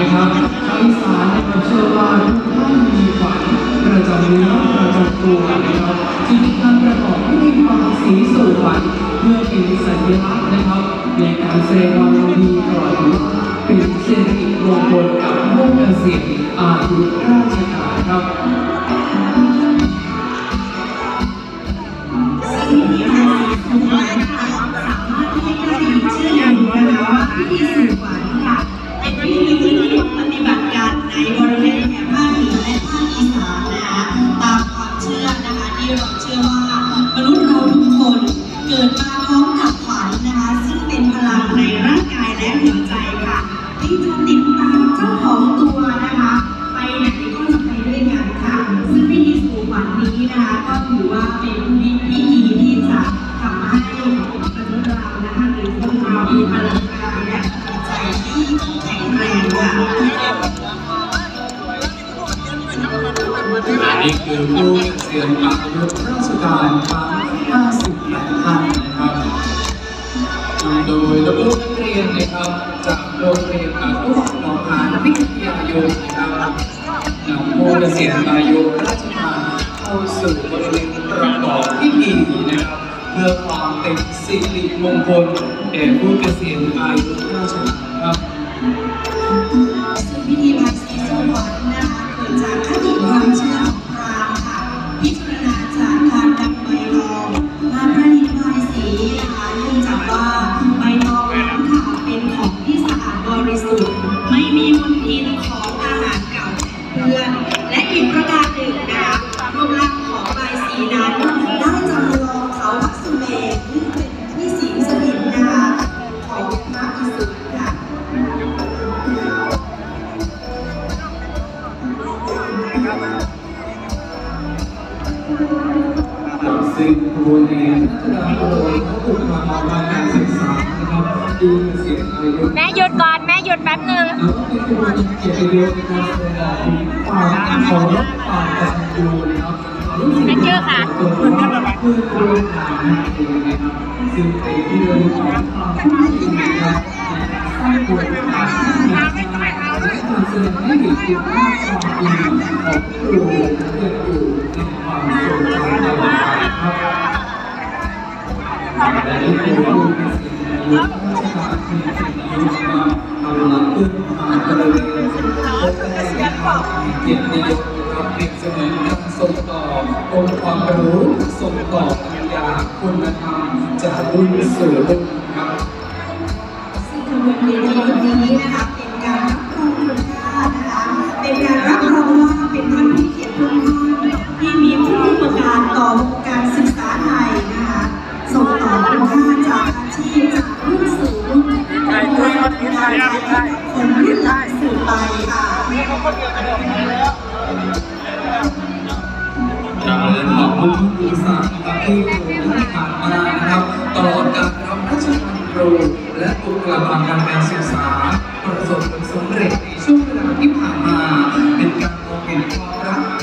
นะครับชาวอีสานนะครับเชื่อว่าทุกท่านมีฝันประจำเนื้อประจำตัวนะครับจึงมีการประกอบพิธีบางสีสู่ขวัญเพื่อเป็นสัญลักษณ์นะครับในการแสดงความดีตลอดถึงเป็นสิริมงคลกับผู้เกษียณอายุราชการครับสิ่งที่ทำสู่ขวัญค่ะสามารถที่จะได้ยินชื่ออย่างนะคะว่า นนี้คือผู้เกษียณอายุราชการทั้ง58ท่านนะครับนำโดยนักเรียนนักเรียนนะครับจากโรงเรียนอนุบาลหนองหานวิทยายนนะครับนำผู้เกษียณอายุราชการเข้าสู่บริเวณประกอบพิธีนะครับเพื่อความเป็นสิริมงคลแด่ผู้เกษียณอายุราชการครับ นั้น ได้จำลองเขาวักสุเมนซึ่งเป็นที่สิงสถิตนะคะของพระอิศวรค่ะซึ่งกระบวนการพัฒนาโดยผู้ปกครองการศึกษานะครับดูเสียงอายุแม่หยุดก่อนแม่หยุดแป๊บหนึ่งแล้วเกียรติยศในการแสดงควเคารพความกตัญญูนะครับเป็นชื่อค่ะตัวเพื่อโครงการนะครับซึ่งเป็นที่ระลึกของความภาคภูมิใจนะครับสร้างบทบาทและการแสดงให้เห็นคุณค่าความดีของครูที่ยังอยู่ในความทรงจำตลอดไปครับ และที่เป็นผู้มีสิทธิ์อายุราชการที่เป็นอายุมากกำลังขึ้นมาบริเวณพบแรกนะครับเกียรติยศนะค รับเปรียบเสมือนการส่งต่อองค์ความรู้ส่งต่อปัญญาคุณธรรมจากรุ่นสู่รุ่นครับซึ่งขบวนเกียรนี้นะคะเป็นการรับรองคุณค่านะคะเป็นการรับรองว่าเป็นท่านผู้เกียรติทุกท่านที่มีผู้ประการต่อวงการศึกษาไทยนะคะส่งต่อคุณค่าจากอาชีพจากรุ่นสู่รุ่นเป็นแรงบันดาลให้กับคนรุ่หลังสืบไปค่ะานของพื้นที่ศตร์นะครับที่ผ่านมานะครับ ตลอดการทำราชการรูและบุคลากรทางการศึกษา ประสบผลสำเร็จในช่วงเวลาที่ผ่านมา เป็นการมองเห็นความ